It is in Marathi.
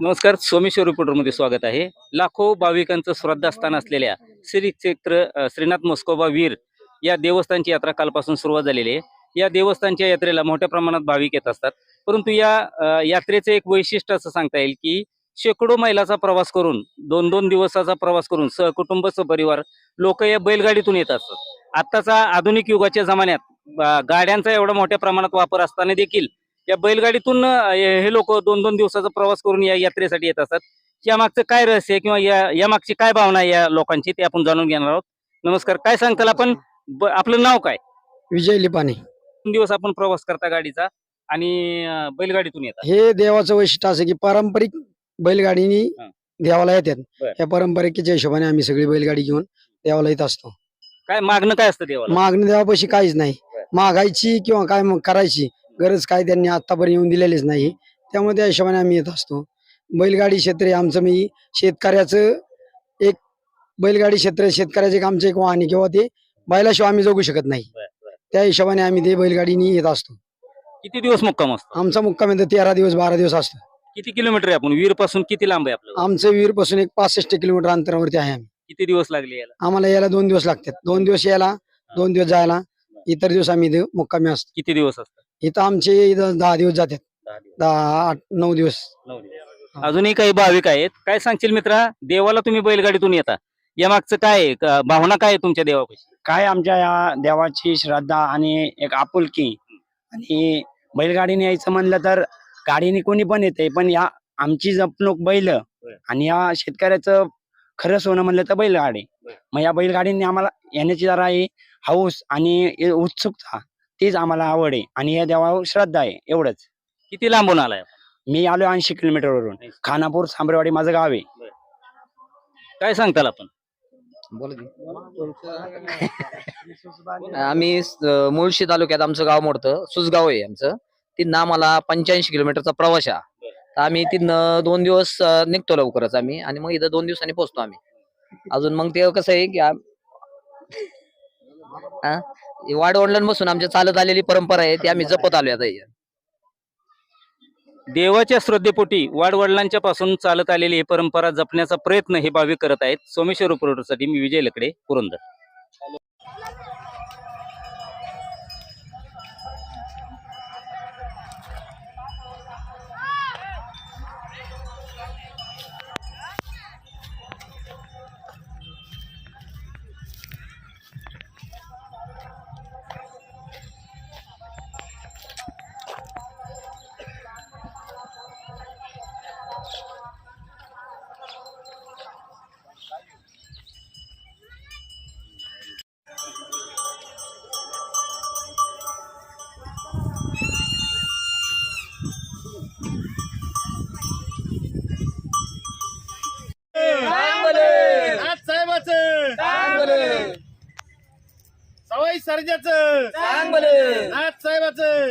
नमस्कार सोमेश्वर रिपोर्टरमध्ये स्वागत आहे. लाखो भाविकांचं श्रद्धास्थान असलेल्या श्री क्षेत्र श्रीनाथ मस्कोबा वीर या देवस्थानची यात्रा कालपासून सुरुवात झालेली आहे. या देवस्थानच्या यात्रेला मोठ्या प्रमाणात भाविक येत असतात. परंतु या यात्रेचं एक वैशिष्ट्य असं सांगता येईल की शेकडो मैलाचा प्रवास करून दोन दोन दिवसाचा प्रवास करून सहकुटुंब सहपरिवार लोक या बैलगाडीतून येत असतात. आत्ताचा आधुनिक युगाच्या जमान्यात गाड्यांचा एवढा मोठ्या प्रमाणात वापर असताना देखील या बैलगाडीतून हे लोक दोन दोन दिवसाचा प्रवास करून या यात्रेसाठी येत असतात. या मागचं काय रहस्य आहे किंवा या या मागची काय भावना आहे या लोकांची ते आपण जाणून घेणार आहोत. नमस्कार काय सांगताल आपण? आपलं नाव काय? विजय लिपाने. दोन दिवस आपण प्रवास करता गाडीचा आणि बैलगाडीतून येतात हे देवाचं वैशिष्ट्य असं की पारंपरिक बैलगाडीनी हा. देवाला येतात. बर. या परंपरेच्या हिशोबाने आम्ही सगळी बैलगाडी घेऊन देवाला येत असतो. काय मागणं काय असतं देवाला? मागणी देवापाशी काहीच नाही. बर. मागायची किंवा काय मग करायची गरज काय त्यांनी आतापर्यंत येऊन दिलेलीच नाही. त्यामुळे त्या हिशोबाने आम्ही येत असतो. बैलगाडी क्षेत्र हे आमचं. मी शेतकऱ्याचं एक बैलगाडी क्षेत्र शेतकऱ्याचे आमचं एक वाहन आहे किंवा ते बैलाशिवाय आम्ही जगू शकत नाही. त्या हिशोबाने आम्ही ते बैलगाडीनी येत असतो. किती दिवस मुक्काम असतो? आमचा मुक्काम येतो तेरा दिवस बारा दिवस असतो. किती किलोमीटर आहे आपण? वीरपासून किती लांब आहे आपलं? आमचं विहीरपासून एक पासष्ट किलोमीटर अंतरावरती आहे आम्ही. किती दिवस लागले याला? आम्हाला यायला दोन दिवस लागतात. दोन दिवस यायला दोन दिवस जायला. इतर दिवस आम्ही इथं मुक्कामी असतो. किती दिवस असतात? इथं आमचे इथं दहा दिवस जातात. दहा दिवस. दहा आठ नऊ दिवस. नऊ दिवस. अजूनही काही भाविक आहेत. काय सांगशील मित्रा? देवाला तुम्ही बैलगाडीतून येता. या मागचं काय आहे? क- भावना काय आहे तुमच्या देवापाशी? काय आमच्या या देवाची श्रद्धा आणि एक आपुलकी आणि बैलगाडीने यायचं म्हणलं तर गाडीने कोणी पण येते पण या आमची जपणूक बैल आणि या शेतकऱ्याचं खरं सोनं म्हणलं तर बैलगाडी. मग या बैलगाडीने आम्हाला येण्याची जरा ही हौस आणि हे उत्सुकता तीच आम्हाला आवड आहे आणि या देवावर श्रद्धा आहे एवढंच. किती लांबून आलाय? मी आलो ऐंशी किलोमीटर वरून. खानापूर सांबरेवाडी माझं गाव आहे. काय सांगताल आपण? आम्ही स- मुळशी तालुक्यात आमचं गाव मोडतं. सुसगाव आहे आमचं. तिथनं आम्हाला पंच्याऐंशी किलोमीटरचा प्रवास आहे तर आम्ही तिथनं दोन दिवस अं, निघतो लवकरच आम्ही आणि मग इथं दोन दिवसांनी पोहोचतो आम्ही. अजून मग ते कसं आहे की आम- हा? हे वाडवडिलांपासून आमच्या चालत आलेली परंपरा आहे ती आम्ही जपत आलो आता ही. देवाच्या श्रद्धेपोटी वाडवडिलांच्या पासून चालत आलेली ही परंपरा जपण्याचा प्रयत्न हे भाविक करत आहेत सोमेश्वर रिपोर्टरसाठी मी विजय लकडे पुरंदर सवाई सर्जाचं. नाथ साहेबाचं.